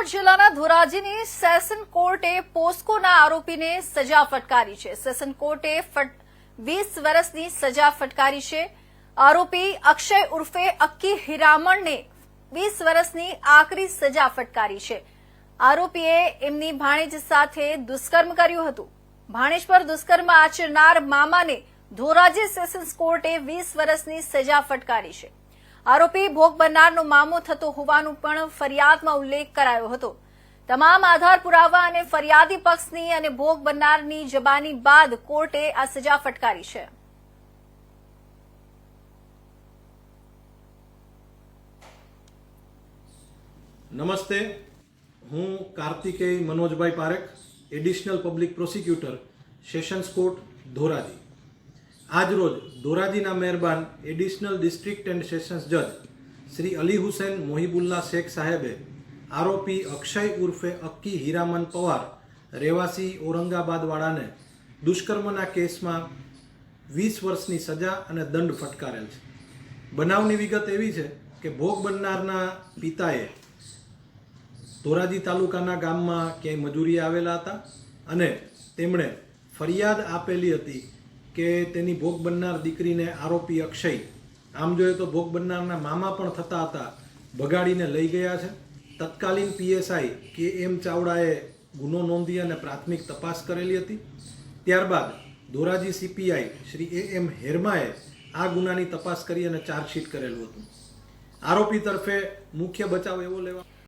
રાજકોટ જિલ્લાના ધોરાજીની સેશન કોર્ટે પોસ્કોના આરોપીને સજા ફટકારી છે. સેશન કોર્ટે વીસ વર્ષની સજા ફટકારી છે. આરોપી અક્ષય ઉર્ફે અક્કી હિરામણને વીસ વર્ષની આકરી સજા ફટકારી છે. આરોપીએ એમની ભાણેજ સાથે દુષ્કર્મ કર્યું હતું. ભાણેજ પર દુષ્કર્મ આચરનાર મામાને ધોરાજી સેશન્સ કોર્ટે વીસ વર્ષની સજા ફટકારી છે. આરોપી ભોગ બનનારનો મામો થતો હોવાનું પણ ફરિયાદમાં ઉલ્લેખ કરાયો હતો. તમામ આધાર પુરાવા અને ફરિયાદી પક્ષની અને ભોગ બનનારની જબાની બાદ કોર્ટે આ સજા ફટકારી છે. નમસ્તે. હું Kartikeya Manojbhai Parekh, additional public prosecutor, sessions court, Dhoraji. આજરોજ ધોરાજીના મહેરબાન એડિશનલ ડિસ્ટ્રિક્ટ એન્ડ સેશન્સ જજ શ્રી અલી હુસેન મોહિબુલ્લા શેખ સાહેબે આરોપી અક્ષય ઉર્ફે અક્કી હીરામન પવાર, રહેવાસી ઔરંગાબાદવાળાને દુષ્કર્મના કેસમાં વીસ વર્ષની સજા અને દંડ ફટકારેલ છે. બનાવની વિગત એવી છે કે ભોગ બનનારના પિતાએ ધોરાજી તાલુકાના ગામમાં ક્યાંય મજૂરી આવેલા હતા અને તેમણે ફરિયાદ આપેલી હતી કે તેની ભોગ બનનાર દીકરીને આરોપી અક્ષય. આમ જોઈએ તો ભોગ બનનારના મામા પણ થતા હતા, ભગાડીને લઈ ગયા છે. તત્કાલીન પીએસઆઈ કે એમ ચાવડાએ ગુનો નોંધી અને પ્રાથમિક તપાસ કરેલી હતી. ત્યારબાદ Dhoraji CPI Shri A M હેરમાએ આ ગુનાની તપાસ કરી અને ચાર્જશીટ કરેલું હતું. આરોપી તરફે મુખ્ય બચાવ એવો લેવા